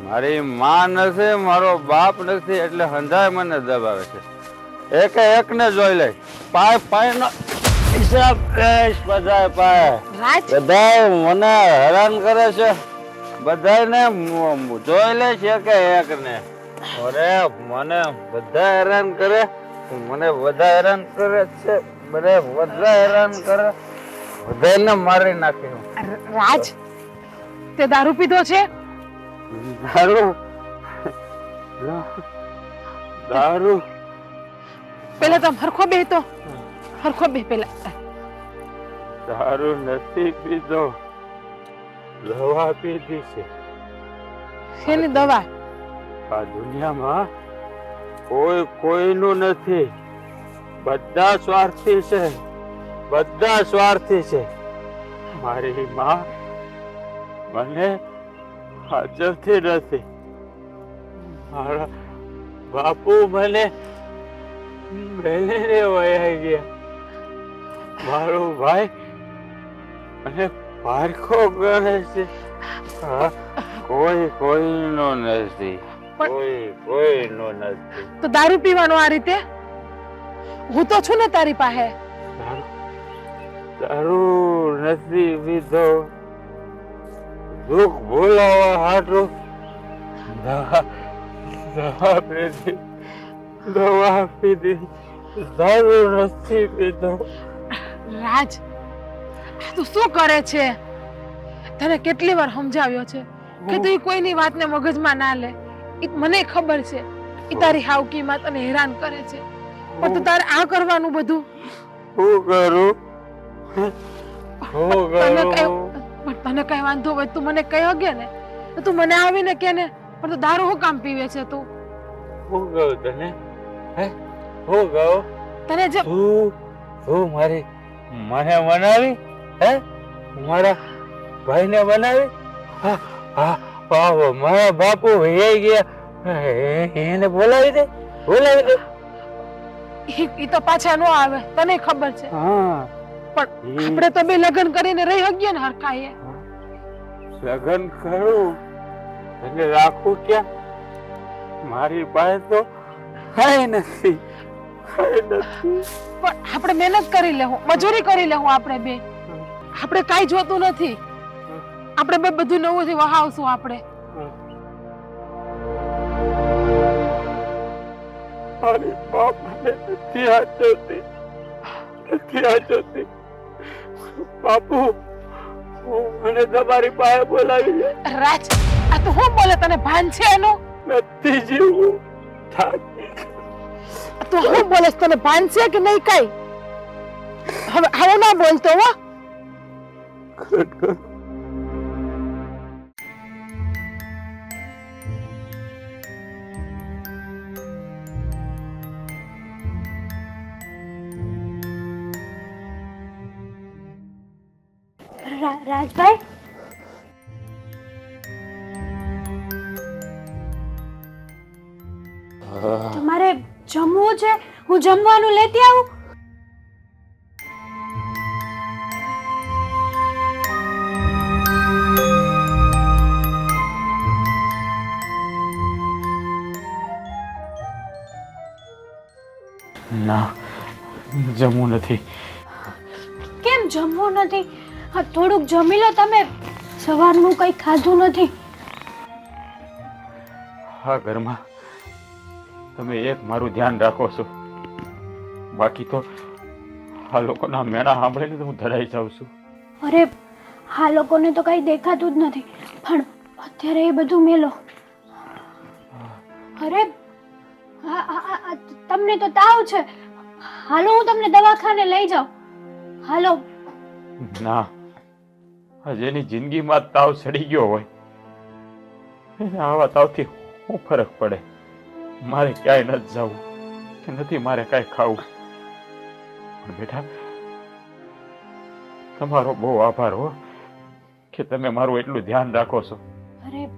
મારી માં નથી મારો બાપ નથી એટલે હંધાય મને દબાવે છે. એક એકને જોઈ લે. પાય પાય નો હિસાબ દેશ બધાય પાય. બધાય મને હેરાન કરે છે. મ- જોઈ લે છે કે એકને. અરે મને બધા હેરાન કરે. મને બધા હેરાન કરે છે. બધે બધા હેરાન કરે. બધાને મારી નાખી રાજ તે દારૂ પીધો છે? દારૂ? દારૂ? પેલા તો હરખો બે તો. હરખો બે પેલા દારૂ નથી પીધો. દવા પીધી છે. શેની દવા? આ દુનિયામાં કોઈ કોઈનું નથી. બધા સ્વાર્થી છે. બધા સ્વાર્થી છે. મારી માં મને હાજરથી નથી. મારા બાપુ મને મેળીને વયા ગયા. મારો ભાઈ મને પારખો ગણે છે. હા, કોઈ કોઈનો નથી. કોઈ કોઈનો નથી. તો દારૂ પીવાનો આ રીતે? હું તો છું ને તારી પાસે. દારૂ નથી પીધો. દુઃખ ભૂલાવા હાટું. દવા દવા પીધી. દવા પીધી. દારૂ નથી પીધો. રાજ તું શું કરે છે? તને કેટલી વાર સમજાવ્યો છે કે તું કોઈની વાતને મગજમાં ના લે? એ મને ખબર છે. એ તારી હાવકી માં તને હેરાન કરે છે. પણ તું તારે આ કરવાનું બધું? શું કરું? શું કરું? પણ તને કઈ વાંધો હોય તું મને કહી હગે ને. તું મને આવીને કે ને પણ તું દારૂ હું કામ પીવે છે તું? હું ગયો તને? હે? હું ગયો? તને જે તું તું મારી મને બનાવી હે? મારા ભાઈને બનાવી હા હા હા મારા બાપુ વહી ગયા. એ- એને બોલાવી દે બોલાવી દે. ઈ તો પાછા ન આવે તને ખબર છે. હા. પણ આપણે તો બે લગ્ન કરીને રહી હગ્યા ને હરખાઈએ. લગ્ન કરું? અને રાખું ક્યાં? મારી પાસે તો કઈ નથી પણ આપણે મહેનત કરી લેવું મજૂરી કરી લેવું આપણે બે. આપણે કાઈ જોતું નથી. આપણે બે બધું નવું થી વહાવશું આપણે. મારી બાપ મને નથી હાચવતી નથી હાચવતી બાપુ મને તમારી પાસે બોલાવી લે રાજ આ તો હું બોલે તને ભાન છે એનું? નથી જીવું. તો તું હું બોલે તને ભાન છે કે નહીં કઈ? હવે હવે ના બોલતો હો. ખરેખર રાજભાઈ? તમારે જમવું છે? હું જમવાનું લેતી આવું? ના જમવું નથી. કેમ જમવું નથી? હા થોડુંક જમી લો તમે. સવારનું કંઈ ખાધું નથી. હા ઘરમાં. તમે એક મારું ધ્યાન રાખો છો. બાકી તો આ લોકોના મેળા સાંભળીને તો હું ધરાઈ જાઉં છું. અરે આ લોકોને તો કંઈ દેખાતું જ નથી. પણ અત્યારે એ બધું મેલો. અરે તમને તો તાવ છે. હાલો હું તમને દવાખાને લઈ જાઉં. હાલો. ના. જેની જિંદગીમાં તાવ ચડી ગયો હોય એને આવા તાવથી શું ફરક પડે? મારે ક્યાંય નથી જવું કે નથી મારે કાંઈ ખાવું. પણ બેટા તમારો બહુ આભાર હો કે તમે મારું એટલું ધ્યાન રાખો છો. અરે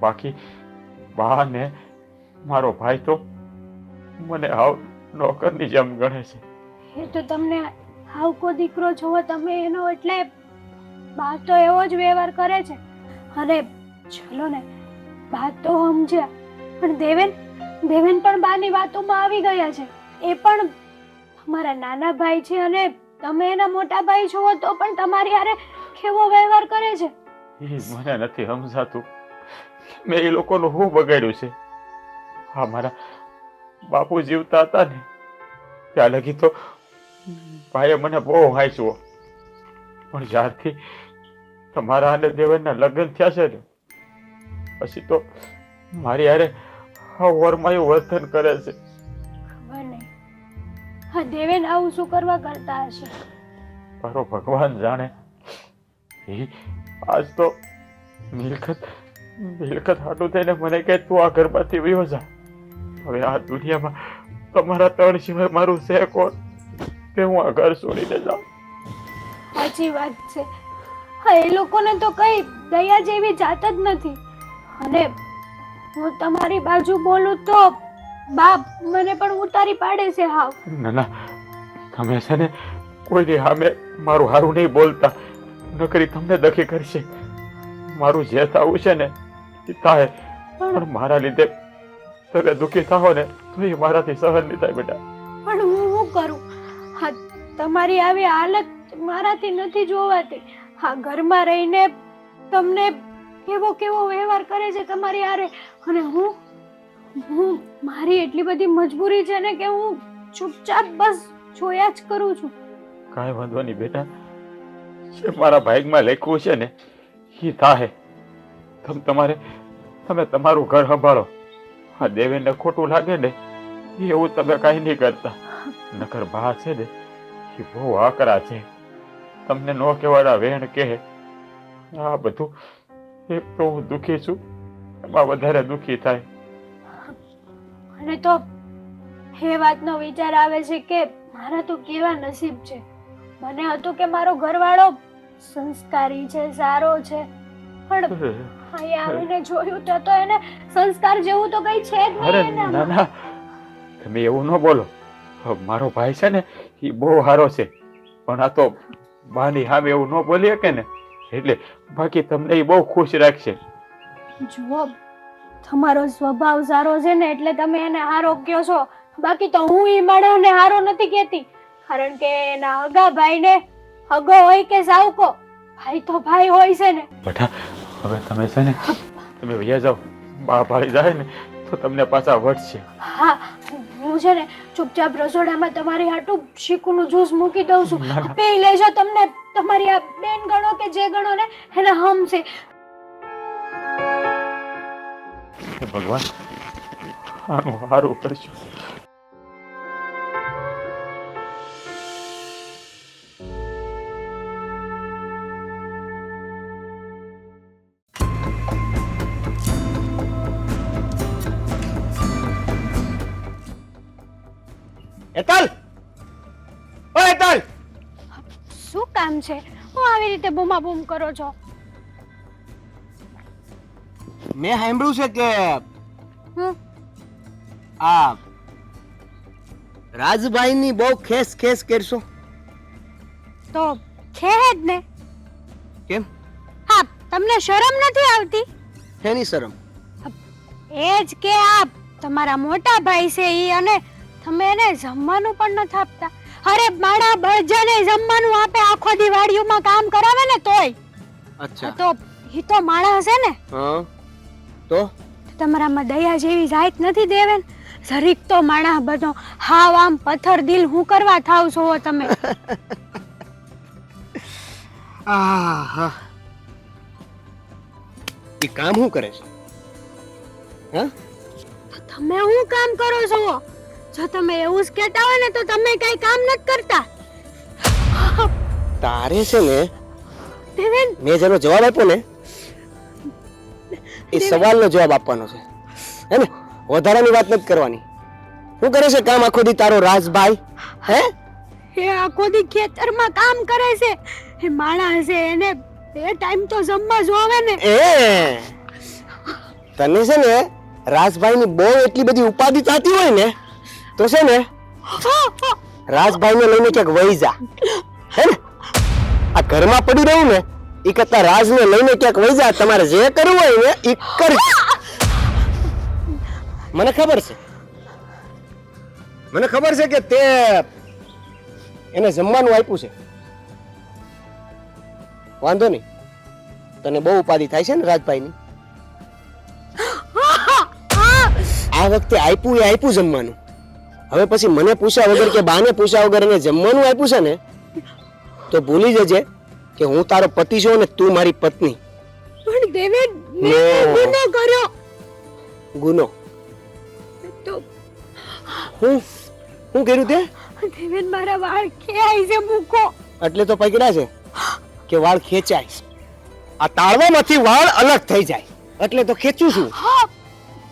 બાકી બા ને મારો ભાઈ તો મને આવ નોકરની જેમ ગણે છે. એ તો તમને હાવકો દીકરો છો તમે એનો એટલે બા તો એવો જ વ્યવહાર કરે છે. અને ચલો ને વાત તો સમજ્યા. પણ દેવેન દેવેન પણ બાની વાતોમાં આવી ગયા છે. એ પણ તમારા નાના ભાઈ છે અને તમે એના મોટા ભાઈ છો તો પણ તમારી હારે કેવો વ્યવહાર કરે છે? મને નથી સમજાતું. મેં એ લોકોનું શું બગાડ્યું છે? હા મારા બાપુ જીવતા હતા ને, ત્યાં લગી તો ભાઈએ મને બહુ હાંચ્યો પણ જ્યારથી તમારા અને દેવનના લગ્ન થયા છે ને. પછી તો મારી હારે વરમાયું વર્તન કરે છે. હા દેવેન આવું શું કરવા કરતા હશે? મારો ભગવાન જાણે આજ તો મિલકત મિલકત હાટું થઈને મને કહે તું આ ઘરમાંથી વયો જા. હવે આ દુનિયામાં તમારા ત્રણ સિવાય મારું છે કોણ? કે હું આ ઘર છોડીને જાઉં. સાચી વાત છે. એ લોકોને તો કઈ દયા જેવી જાત જ નથી. અને હું તમારી બાજુ બોલું તો બાપ મને પણ ઉતારી પાડે છે હાવ. ના ના તમે છે ને કોઈની સામે મારું હારું નહીં બોલતા. નકરી તમને દખી કરશે. મારું જે થવું છે ને એ થાય. પણ પણ મારા લીધે તમે દુઃખી થાઓ ને તો એ મારાથી સહન નહીં થાય બેટા. પણ હું શું કરું? હા તમારી આવી હાલત મારાથી નથી જોવાતી. હા, ઘરમાં રહીને તમને કેવો કેવો વ્યવહાર કરે છે તમારી આરે અને હું? હું? મારી એટલી બધી મજબૂરી છે ને કે હું ચૂપચાપ બસ જોયા જ કરું છું. કાંઈ વાંધો નહીં બેટા. જે મારા ભાગમાં લખ્યું છે ને એ થાહે. તમે તમારે, તમે તમારું ઘર સંભાળો. આ દેવેનને ખોટું લાગે ને, એવું તમે કાંઈ નહીં કરતા. નકર બા છે ને એ બહુ આકરા છે. તમને ન કહેવાના વેણ કહે. આ બધું એ તો હું દુઃખી છું. એમાં વધારે દુઃખી થાય. અને તો એ વાતનો વિચાર આવે છે કે મારા તો કેવા નસીબ છે. મને હતું કે મારો ઘરવાળો સંસ્કારી છે સારો છે. પણ અહીંયા આવીને જોયું તો તો એને સંસ્કાર જેવું તો કઈ છે જ નહીં ના ના. તમે એવું ન બોલો. મારો ભાઈ છે ને એ બહુ સારો છે. પણ આ તો બાની સામે એવું ન બોલી શકે ને? એટલે બાકી તમને એ બહુ ખુશ રાખશે. જુઓ તમારો સ્વભાવ સારો છે ને એટલે તમે એને હારો કયો છો. બાકી તો હું ઈ માણસને હારો નથી કહેતી. કારણ કે એના હગા ભાઈને હગો હોય કે સાવકો ભાઈ તો ભાઈ હોય છે ને. બેટા હવે તમે છે ને તમે વૈયા જાઓ. બા ભાઈ જાય ને તો તમને પાછા વટશે હા હું છે ને ચૂપચાપ રસોડામાં તમારી હાટું શીકુનું જ્યુસ મૂકી દઉં છું. પી લેજો તમને તમારી આ બેન ગણો કે જે ગણો ને એને હમ છે ભગવાન આનું સારું કરજો. હેતલ ઓ હેતલ શું કામ છે? હું આવી રીતે બૂમા બૂમ કરો છો? મેં સાંભળ્યું છે કે હમ. આ રાજભાઈની બહુ ખેસ ખેસ કરશો. તો છે જ ને. કેમ? હા તમને શરમ નથી આવતી? શેની શરમ? એ જ કે આપ તમારા મોટા ભાઈ છે ઈ અને તમે એને જમવાનું પણ નથી આપતા. અરે માણા બળજને જમવાનું આપે આખો દિવાળીમાં કામ કરાવે ને તોય. અચ્છા. તો ઈ તો માણસ છે ને. હા. તો? તમારામાં દયા જેવી જાત નથી દેવેન. જરીક તો માણસ બધો હાવ આમ પથ્થર દિલ હું કરવા થાવ છો તમે. આહા. એ કામ હું કરે છે? હા? તમે હું કામ કરો છો? જો તમે એવું જ કહેતા હોય ને તો તમે કઈ કામ નથી કરતા. તારે છે ને દેવેન. મેં જેનો જવાબ આપ્યો ને એ સવાલનો જવાબ આપવાનો છે. હે ને? વધારાની વાત નથી કરવાની. શું કરે છે કામ આખો દી તારો રાજભાઈ? હે? એ આખો દી ખેતરમાં કામ કરે છે. એ માણસ છે એને એ ટાઈમ તો જમવા જોવે ને. એ! તને છે ને રાજભાઈની બહુ એટલી બધી ઉપાધિ થતી હોય ને તો છે ને રાજભાઈને લઈને ક્યાંક વહી જા. હે ને? આ ઘરમાં પડી રહ્યું ને એ કરતા રાજને લઈને ક્યાંક વહી જા. તમારે જે કરવું હોય ને એ કર. મને ખબર છે. મને ખબર છે કે તે એને જમવાનું આપ્યું છે. વાંધો નહીં. તને બહુ ઉપાધિ થાય છે ને રાજભાઈની. આ વખતે આપ્યું એ આપ્યું જમવાનું. હવે પછી મને પૂછ્યા વગર કે બાને પૂછ્યા વગર એને જમવાનું આપ્યું છે ને તો ભૂલી જજે કે હું તારો પતિ છું અને તું મારી પત્ની. પણ દેવેન નો. મેં ગુનો કર્યો. ગુનો. તો હું? હું કર્યું તે? દેવેન મારા વાળ ખેંચાઈ છે મૂકો એટલે તો પકડ્યા છે કે વાળ ખેંચાય આ તાળવામાંથી વાળ અલગ થઈ જાય. એટલે તો ખેંચું છું. હા.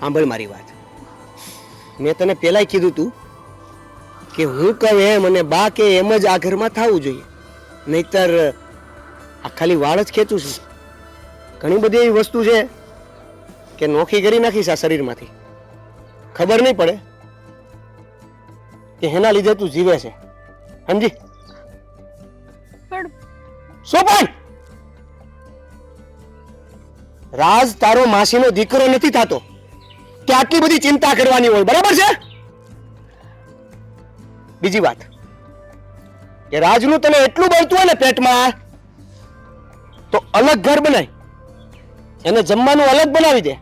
સાંભળ મારી વાત. મેં તને પહેલાય કીધું તું કે હું કહું એમ અને બા કે એમ જ આ ઘરમાં થવું જોઈએ. નહીતર આ ખાલી વાળ જ ખેંચું છું. ઘણી બધી એવી વસ્તુ છે કે નોખી કરી નાખીશ આ શરીરમાંથી. ખબર નહીં પડે કે એના લીધે તું જીવે છે. સમજી? પણ રાજ તારો માસીનો દીકરો નથી થતો. કે આટલી બધી ચિંતા કરવાની હોય બરાબર છે? બીજી વાત. કે રાજનું તને એટલું બળતું હોય ને પેટમાં તો અલગ ઘર બનાય. એને જમવાનું અલગ બનાવી દે.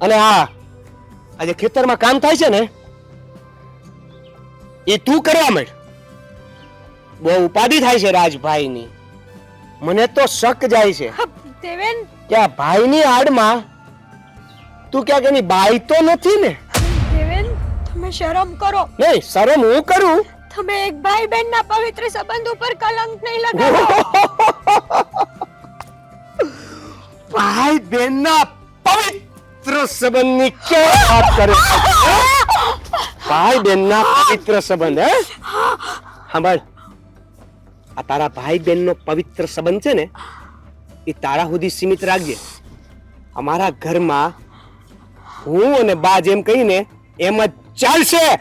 અને હા આજે ખેતરમાં કામ થાય છે ને એ તું કરવા માંડ. બહુ ઉપાધિ થાય છે રાજભાઈની. મને તો શક જાય છે. કે આ ભાઈની આડમાં તું ક્યાંક એની બાઈ તો નથી ને? શરમ કરો. નહીં શરમ હું કરું? તમે એક ભાઈ બહેનના પવિત્ર સંબંધ ઉપર કલંક નહીં લગાવો. ભાઈ બહેનના પવિત્ર સંબંધની કેમ વાત કરે? ભાઈ ભાઈ બહેનના પવિત્ર સંબંધ હે? સાંભળ. આ તારા ભાઈ બહેનનો પવિત્ર સંબંધ છે ને એ તારા સુધી સીમિત રાખજે. અમારા ઘરમાં હું અને બા જેમ કહીને એમ જ ચાલશે.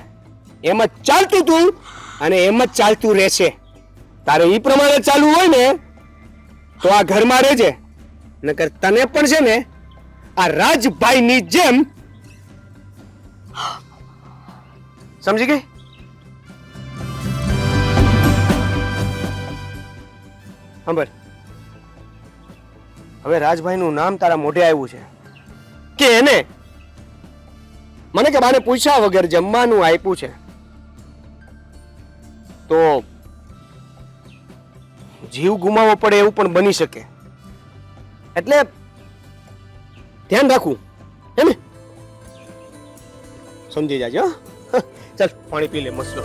એમ જ ચાલતું તું અને એમ જ ચાલતું રહેશે. તારે એ પ્રમાણે ચાલવું હોય ને, તો આ ઘરમાં રહેજે. નકર તને પણ છે ને, આ રાજભાઈની જેમ સમજી ગઈ? સાંભળ. હવે રાજભાઈનું નામ તારા મોઢે આવ્યું છે. કે એને મને કે બાને પૂછ્યા વગર જમવાનું આપ્યું છે. તો જીવ ગુમાવવો પડે એવું પણ બની શકે. એટલે ધ્યાન રાખવું. હે ને? સમજી જાજો? ચાલ, પાણી પી લે મસલો